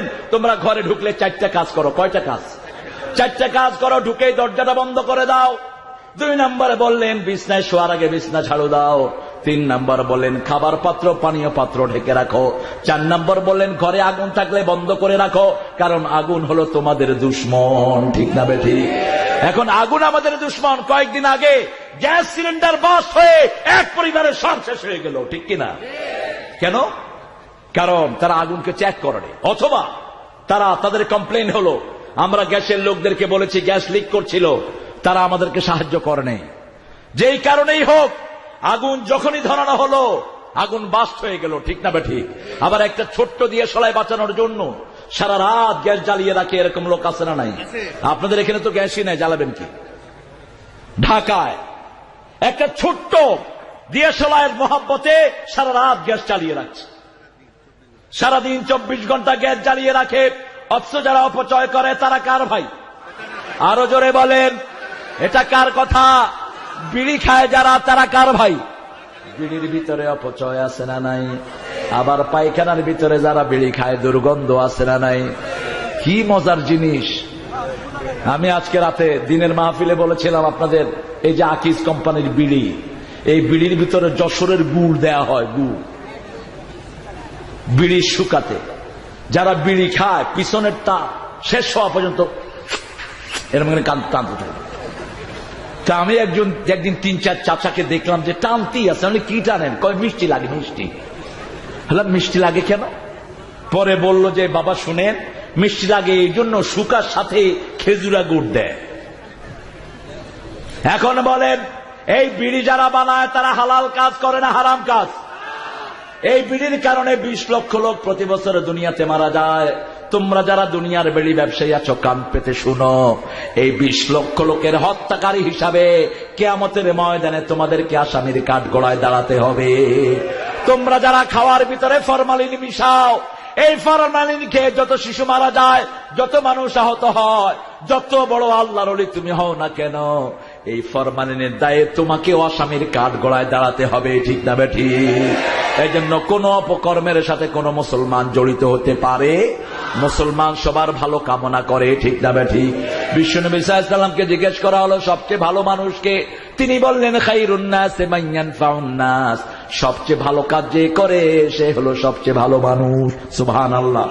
বললেন তোমরা ঘরে ঢুকলে চারটা কাজ করো। কয়টা কাজ? চারটা কাজ করো, ঢুকেই দরজাটা বন্ধ করে দাও। দুই নম্বরে বললেন, বিছনায় শোয়ার আগে বিছনা ঝাড়ু দাও। তিন নম্বর বললেন, খাবার পাত্র, পানীয় পাত্র ঢেকে রাখো। চার নম্বর বললেন, ঘরে আগুন থাকলে বন্ধ করে রাখো, কারণ আগুন হলো তোমাদের দুশ্মন। ঠিক না বেঠি এখন আগুন আমাদের দুশ্মন। কয়েকদিন আগে গ্যাস সিলিন্ডার বাস হয়ে এক পরিবারের সব শেষ হয়ে গেল। ঠিক কিনা? কেন? কারণ তারা আগুনকে চেক করেনি অথবা তারা তাদের কমপ্লেন হলো আমরা গ্যাসের লোকদেরকে বলেছি গ্যাস লিক করছিল তারা আমাদেরকে সাহায্য করে নেই। যেই কারণেই হোক আগুন যখনই ধরানো হলো আগুন বাস্ট হয়ে গেল ঠিক না বে ঠিক? আবার একটা ছোট্ট দিয়ে সলাই বাঁচানোর জন্য সারা রাত গ্যাস জ্বালিয়ে রাখে এরকম লোক আছে না নাই? আপনাদের এখানে তো গ্যাসই নাই জ্বালাবেন কি? ঢাকায় একটা ছোট্ট দিয়াশলাইয়ের মহাব্বতে সারা রাত গ্যাস চালিয়ে রাখছে। সারাদিন চব্বিশ ঘণ্টা গ্যাস জ্বালিয়ে রাখে। অথচ যারা অপচয় করে, তারা কার ভাই? আরও জোরে বলেন, এটা কার কথা? বিড়ি খায় যারা, তারা কার ভাই? বিড়ির ভিতরে অপচয় আছে না নাই? আবার পায়খানার ভিতরে যারা বিড়ি খায়, দুর্গন্ধ আছে না নাই? কি মজার জিনিস। আমি আজকে রাতে দিনের মাহফিলে বলেছিলাম আপনাদের, এই যে আকিস কোম্পানির বিড়ি, এই বিড়ির ভিতরে যশোরের গুড় দেয়া হয়, গুড়। বিড়ি শুকাতে। যারা বিড়ি খায়, পিছনের তা শেষ হওয়া পর্যন্ত এরকম টানতে থাকে তা আমি একজন, একদিন তিন চার চাচাকে দেখলাম যে টানতেই আছে। আমি কি টানেন? কয়, মিষ্টি লাগে, মিষ্টি। হলাম মিষ্টি লাগে কেন? পরে বলল যে, বাবা, শুনেন, মিষ্টি লাগে এই জন্য শুকার সাথে খেজুরা গুড় দেয়। এখন বলেন, এই বিড়ি যারা বানায়, তারা হালাল কাজ করে না, হারাম কাজ। এই বিড়ির কারণে বিশ লক্ষ লোক প্রতি বছর দুনিয়াতে মারা যায়। তোমরা যারা দুনিয়ার বেড়ি ব্যবসায়ী আছো, কান পেতে শুনো। এই বিশ লক্ষ লোকের হত্যাকারী হিসাবে কেয়ামতের ময়দানে তোমাদেরকে আসামির কাঠ গড়ায় দাঁড়াতে হবে। তোমরা যারা খাওয়ার ভিতরে ফরমালিন মিশাও, এই ফরমালিন খেয়ে যত শিশু মারা যায়, যত মানুষ আহত হয়, যত বড় আল্লাহর তুমি হও না কেন? এই ফরমালিনের দায়ে তোমাকে আসামির কাঠ গড়ায় দাঁড়াতে হবে, ঠিক না বেঠি এই জন্য কোন অপকর্মের সাথে কোন মুসলমান জড়িত হতে পারে? মুসলমান সবার ভালো কামনা করে, ঠিক না বেঠি বিশ্বনবী সাল্লামকে জিজ্ঞেস করা হলো, সবচেয়ে ভালো মানুষকে? তিনি বললেন সবচেয়ে ভালো কাজ যে করে, সে হলো সবচেয়ে ভালো মানুষ। সুবহান আল্লাহ